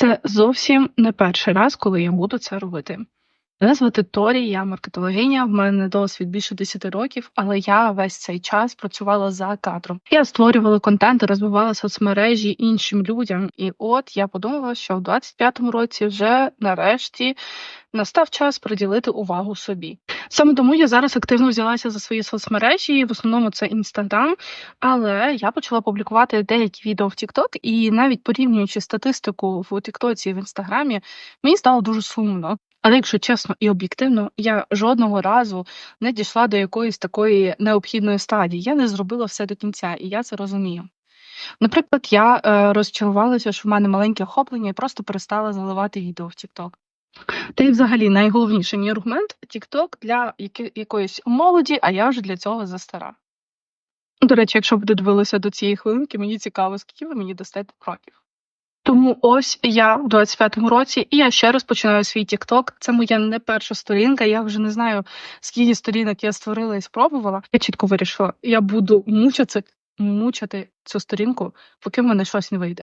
Це зовсім не перший раз, коли я буду це робити. Мене звати Торі, я маркетологиня, в мене досвід більше 10 років, але я весь цей час працювала за кадром. Я створювала контент, розвивала соцмережі іншим людям. І от я подумала, що в 25-му році вже нарешті настав час приділити увагу собі. Саме тому я зараз активно взялася за свої соцмережі, в основному це інстаграм. Але я почала публікувати деякі відео в TikTok, і навіть порівнюючи статистику в Тіктоці і в інстаграмі, мені стало дуже сумно. Але якщо чесно і об'єктивно, я жодного разу не дійшла до якоїсь такої необхідної стадії. Я не зробила все до кінця, і я це розумію. Наприклад, я е, розчарувалася, що в мене маленьке охоплення і просто перестала заливати відео в TikTok. Та й взагалі найголовніший мій аргумент TikTok для якоїсь молоді, а я вже для цього застара. До речі, якщо ви додивилися до цієї хвилинки, мені цікаво, скільки ви мені дасте років. Тому ось я в 25-му році, і я ще раз починаю свій TikTok. Це моя не перша сторінка. Я вже не знаю, скільки сторінок я створила і спробувала. Я чітко вирішила, я буду мучити, мучити цю сторінку, поки в мене щось не вийде.